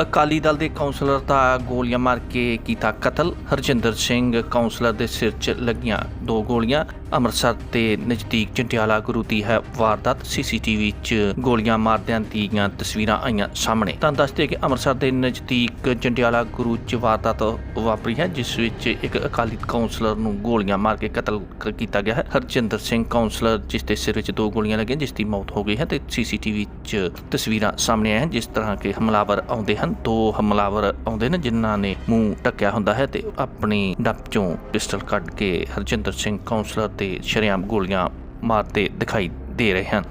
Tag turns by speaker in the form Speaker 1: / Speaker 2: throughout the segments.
Speaker 1: ਅਕਾਲੀ ਦਲ ਦੇ ਕੌਂਸਲਰ ਦਾ ਗੋਲੀਆਂ ਮਾਰ ਕੇ ਕੀਤਾ ਕਤਲ। ਹਰਜਿੰਦਰ ਸਿੰਘ ਕੌਂਸਲਰ ਦੇ ਸਿਰ 'ਚ ਲੱਗੀਆਂ ਦੋ ਗੋਲੀਆਂ। ਅੰਮ੍ਰਿਤਸਰ ਦੇ ਨਜ਼ਦੀਕ ਜੰਡਿਆਲਾ ਗੁਰੂ ਦੀ ਹੈ ਵਾਰਦਾਤ। ਸੀਸੀਟੀਵੀ 'ਚ ਗੋਲੀਆਂ ਮਾਰਦਿਆਂ ਦੀਆਂ ਤਸਵੀਰਾਂ ਆਈਆਂ ਸਾਹਮਣੇ। ਤਾਂ ਦੱਸਦੇ ਕਿ ਅੰਮ੍ਰਿਤਸਰ ਦੇ ਨਜ਼ਦੀਕ ਜੰਡਿਆਲਾ ਗੁਰੂ 'ਚ ਵਾਰਦਾਤ ਵਾਪਰੀ ਹੈ, ਜਿਸ ਵਿੱਚ ਇੱਕ ਅਕਾਲੀ ਕੌਂਸਲਰ ਨੂੰ ਗੋਲੀਆਂ ਮਾਰ ਕੇ ਕਤਲ ਕੀਤਾ ਗਿਆ ਹੈ। ਹਰਜਿੰਦਰ ਸਿੰਘ ਕੌਂਸਲਰ, ਜਿਸ ਦੇ ਸਿਰ ਚ ਦੋ ਗੋਲੀਆਂ ਲੱਗੀਆਂ, ਜਿਸ ਦੀ ਮੌਤ ਹੋ ਗਈ ਹੈ ਤੇ ਸੀਸੀਟੀਵੀ 'ਚ ਤਸਵੀਰਾਂ ਸਾਹਮਣੇ ਆਈਆਂ ਜਿਸ ਤਰ੍ਹਾਂ ਕਿ ਹਮਲਾਵਰ ਆਉਂਦੇ ਹਨ, ਦੋ ਹਮਲਾਵਰ ਆਉਂਦੇ ਨੇ, ਜਿਨ੍ਹਾਂ ਨੇ ਮੂੰਹ ਢੱਕਿਆ ਹੁੰਦਾ ਹੈ ਤੇ ਆਪਣੀ ਡੱਪ ਚੋਂ ਪਿਸਟਲ ਕੱਢ ਕੇ ਹਰਜਿੰਦਰ ਸਿੰਘ ਕੌਂਸਲਰ ਤੇ ਸ਼ਰੇਆਮ ਗੋਲੀਆਂ ਮਾਰਦੇ ਦਿਖਾਈ ਦੇ ਰਹੇ ਹਨ।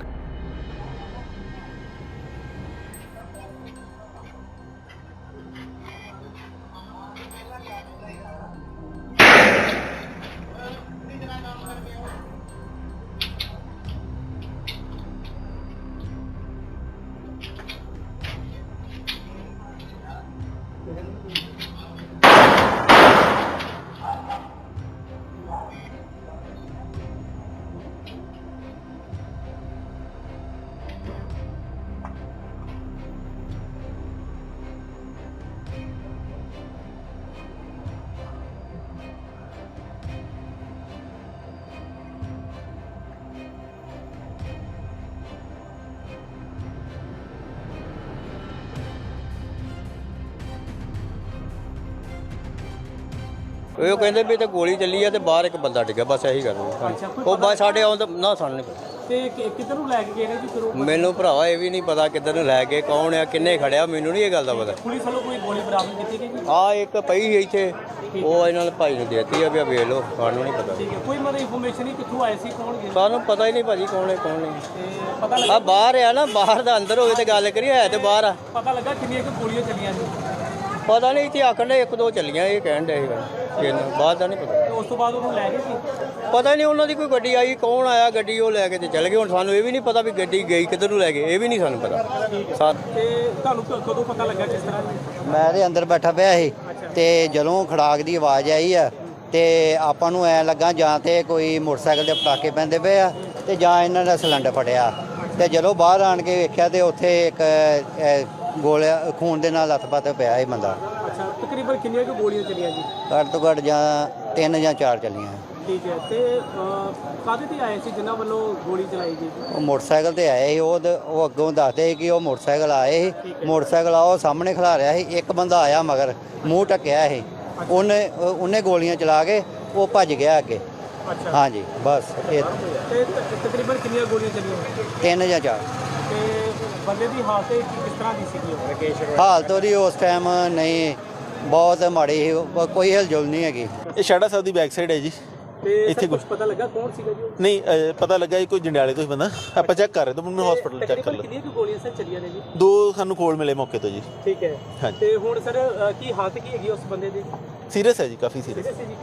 Speaker 2: ਉਹ ਕਹਿੰਦੇ ਵੀ ਤੇ ਗੋਲੀ ਚੱਲੀ ਆ ਤੇ ਬਾਹਰ ਇੱਕ ਬੰਦਾ ਡਿੱਗਾ ਬਸ ਇਹੀ ਗੱਲ ਹੋਈ। ਉਹ ਬਸ ਸਾਡੇ ਆਉਣ ਦਾ ਨਾ ਸਾਨੂੰ ਨਹੀਂ ਪਤਾ
Speaker 3: ਤੇ ਕਿ- ਕਿੱਧਰ ਨੂੰ ਲੈ ਕੇ ਗਏ ਨੇ ਜੀ ਫਿਰ ਉਹ?
Speaker 2: ਮੈਨੂੰ ਭਰਾਵਾ ਇਹ ਵੀ ਨਹੀਂ ਪਤਾ ਕਿੱਧਰ ਨੂੰ ਲੈ ਕੇ ਕੌਣ ਆ ਕਿੰਨੇ ਖੜਿਆ ਮੈਨੂੰ ਨਹੀਂ ਇਹ ਗੱਲ ਦਾ ਪਤਾ।
Speaker 3: ਪੁਲਿਸ ਵੱਲੋਂ ਕੋਈ ਗੋਲੀ ਬਰਾਮਦ ਕੀਤੀ ਗਈ ਜੀ?
Speaker 2: ਆ ਇੱਕ ਪਈ ਸੀ ਇੱਥੇ ਉਹ ਇਹਨਾਂ ਨੇ ਭਾਈ ਨੂੰ ਦੇਤੀ ਆ ਵੀ ਆ ਵੇਖ ਲਓ ਸਾਨੂੰ ਨਹੀਂ ਪਤਾ।
Speaker 3: ਠੀਕ ਹੈ ਕੋਈ ਮਤਲਬ ਇਨਫੋਰਮੇਸ਼ਨ ਨਹੀਂ ਕਿੱਥੋਂ ਆਏ ਸੀ ਕੌਣ ਗਏ?
Speaker 2: ਸਾਨੂੰ ਪਤਾ ਹੀ ਨਹੀਂ ਭਾਜੀ ਕੌਣ ਹੈ ਕੌਣ ਨਹੀਂ।
Speaker 3: ਤੇ ਪਤਾ
Speaker 2: ਆ ਬਾਹਰ ਆ ਨਾ ਬਾਹਰ ਦਾ ਅੰਦਰ ਹੋਵੇ ਤੇ ਗੱਲ ਕਰੀਏ ਹੈ ਤੇ ਬਾਹਰ ਆ।
Speaker 3: ਪਤਾ ਲੱਗਾ ਕਿੰਨੀਆਂ ਕੁ ਗੋਲੀਆਂ ਚੱਲੀਆਂ ਜੀ?
Speaker 2: ਪਤਾ ਨਹੀਂ ਇੱਥੇ ਆਖਣ ਦੇ ਇੱਕ ਦੋ ਚੱਲੀਆਂ ਇਹ ਕਹਿਣ ਦੇ ਬਾਹਰ ਦਾ ਨਹੀਂ ਪਤਾ।
Speaker 3: ਤੇ ਉਸ ਤੋਂ ਬਾਅਦ ਉਹਨੂੰ ਲੈ ਗਏ ਸੀ?
Speaker 2: ਪਤਾ ਨਹੀਂ ਉਹਨਾਂ ਦੀ ਕੋਈ ਗੱਡੀ ਆਈ ਕੌਣ ਆਇਆ ਗੱਡੀ ਉਹ ਲੈ ਕੇ ਤੇ ਚਲ ਗਏ ਹੁਣ ਸਾਨੂੰ ਇਹ ਵੀ ਨਹੀਂ ਪਤਾ ਵੀ ਗੱਡੀ ਗਈ ਕਿੱਧਰ ਨੂੰ ਲੈ ਗਏ ਇਹ ਵੀ ਨਹੀਂ ਸਾਨੂੰ ਪਤਾ। ਸਾ-
Speaker 3: ਤੇ ਤੁਹਾਨੂੰ ਕਦੋਂ ਪਤਾ ਲੱਗਾ ਕਿਸ ਤਰ੍ਹਾਂ
Speaker 4: ਮੈਂ ਦੇ ਅੰਦਰ ਬੈਠਾ ਪਿਆ ਸੀ ਤੇ ਜਦੋਂ ਖੜਾਕ ਦੀ ਆਵਾਜ਼ ਆਈ ਆ ਤੇ ਆਪਾਂ ਨੂੰ ਐ ਲੱਗਾ ਜਾਂ ਤੇ ਕੋਈ ਮੋਟਰਸਾਈਕਲ ਦੇ ਪਟਾਕੇ ਪੈਂਦੇ ਪਏ ਆ ਤੇ ਜਾਂ ਇਹਨਾਂ ਦਾ ਸਿਲੰਡਰ ਫਟਿਆ। ਤੇ ਜਦੋਂ ਬਾਹਰ ਆਣ ਕੇ ਵੇਖਿਆ ਤੇ ਉੱਥੇ ਇੱਕ ਗੋਲਿਆ ਖੂਨ ਦੇ ਨਾਲ ਲੱਥਪੱਥ ਪਿਆ ਇਹ ਬੰਦਾ।
Speaker 3: ਅੱਛਾ ਤਕਰੀਬਨ ਕਿੰਨੀਆਂ ਕੁ ਗੋਲੀਆਂ ਚੱਲੀਆਂ ਜੀ?
Speaker 4: ਘੱਟ ਤੋਂ ਘੱਟ ਜਾਂ ਤਿੰਨ ਜਾਂ ਚਾਰ ਚੱਲੀਆਂ।
Speaker 3: ਠੀਕ ਹੈ ਤੇ ਅਹ, ਕਾਹਦੇ ਤੇ ਆਏ ਸੀ ਜਿਨ੍ਹਾਂ ਵੱਲੋਂ ਗੋਲੀ ਚਲਾਈ ਗਈ? ਜੀ
Speaker 4: ਉਹ ਮੋਟਰਸਾਈਕਲ ਤੇ ਆਏ ਸੀ ਉਹ ਦ- ਉਹ ਅੱਗੋਂ ਦੱਸਦੇ ਸੀ ਕਿ ਉਹ ਮੋਟਰਸਾਈਕਲ ਆਏ ਸੀ। ਮੋਟਰਸਾਈਕਲ ਆ ਉਹ ਸਾਹਮਣੇ ਖਲਾ ਰਿਹਾ ਸੀ ਇੱਕ ਬੰਦਾ ਆਇਆ ਮਗਰ ਮੂੰਹ ਢੱਕਿਆ ਸੀ। ਉਹਨੇ ਉਹ- ਉਹਨੇ ਗੋਲੀਆਂ ਚਲਾ ਕੇ ਉਹ ਭੱਜ ਗਿਆ ਅੱਗੇ।
Speaker 3: ਅੱਛਾ।
Speaker 4: ਹਾਂਜੀ ਬਸ ਇਹ
Speaker 3: ਤੇ ਤ- ਤਕਰੀਬਨ ਕਿੰਨੀਆਂ ਗੋਲੀਆਂ ਚੱਲੀਆਂ?
Speaker 4: ਤਿੰਨ ਜਾਂ ਚਾਰ।
Speaker 3: ਤੇ ਬੰਦੇ ਦੀ ਹਾਲਤ ਕਿਸ ਤਰ੍ਹਾਂ ਦੀ ਸੀਗੀ? ਰਕੇਸ਼
Speaker 4: ਹਾਲਤ ਉਹਦੀ ਉਸ ਟਾਈਮ ਨਹੀਂ ਬਹੁਤ ਮਾੜੀ ਸੀ ਉਹ- ਕੋਈ ਹਿਲਜੁਲ ਨਹੀਂ ਹੈਗੀ।
Speaker 5: ਇਹ ਸ਼ਾੜਾ ਸਾਹਿਬ ਦੀ ਬੈਕ ਸਾਈਡ ਹੈ ਜੀ। ਇੱਥੇ
Speaker 3: ਇੱਥੇ ਕੁਝ ਪਤਾ ਲੱਗਾ ਕੌਣ ਸੀਗਾ ਜੀ ਉਹ?
Speaker 5: ਨਹੀਂ ਪਤਾ ਲੱਗਾ ਇਹ ਕੋਈ ਜੰਡਿਆਲੇ ਤੋਂ ਹੀ ਬੰਦਾ। ਆਪਾਂ ਚੈੱਕ ਕਰ ਰਹੇ ਤਾਂ ਮੈਨੂੰ ਹਸਪੀਟਲ ਚੈੱਕ ਕਰ ਲਓ।
Speaker 3: ਕਿੰਨੀਆਂ ਕੁ ਗੋਲੀਆਂ ਸਰ ਚੱਲੀਆਂ ਨੇ ਜੀ?
Speaker 5: ਦੋ ਸਾਨੂੰ ਖੋਲ ਮਿਲੇ ਮੌਕੇ ਤੋਂ ਜੀ।
Speaker 3: ਠੀਕ ਹੈ। ਤੇ ਹੁਣ ਸਰ ਕੀ ਹਾਲਤ ਕੀ ਹੈਗੀ ਉਸ ਬੰਦੇ ਦੀ?
Speaker 5: ਸੀਰੀਅਸ ਹੈ ਜੀ ਕਾਫੀ ਸੀਰੀਅਸ